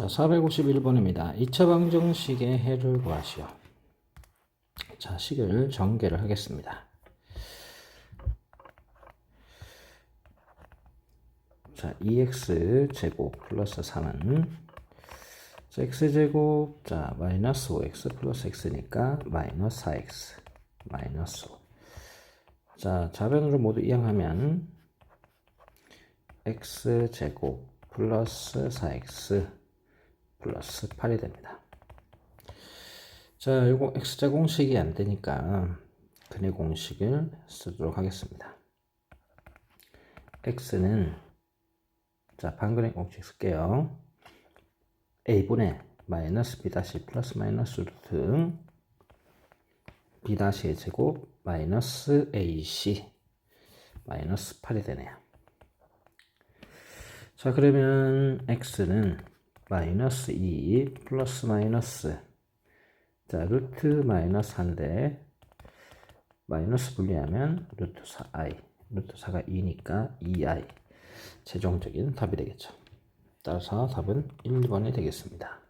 자, 451번입니다. 2차 방정식의 해를 구하시오. 자, 식을 전개를 하겠습니다. 자, 2x 제곱 플러스 3은 자, x제곱 자 마이너스 5x 플러스 x니까 마이너스 4x 마이너스 5. 자, 좌변으로 모두 이항하면 x제곱 플러스 4x 플러스 8이 됩니다. 자, 이거 x자 공식이 안 되니까 근의 공식을 쓰도록 하겠습니다. x는 자, 방근의 공식 쓸게요. a분의 마이너스 b 다시 플러스 마이너스 루트 b 다시의 제곱 마이너스 ac 마이너스 8이 되네요. 자, 그러면 x는 마이너스 2 플러스 마이너스 자, 루트 마이너스 1대 마이너스 분리하면 루트 4i 루트 4가 2니까 2i 최종적인 답이 되겠죠. 따라서 답은 1번이 되겠습니다.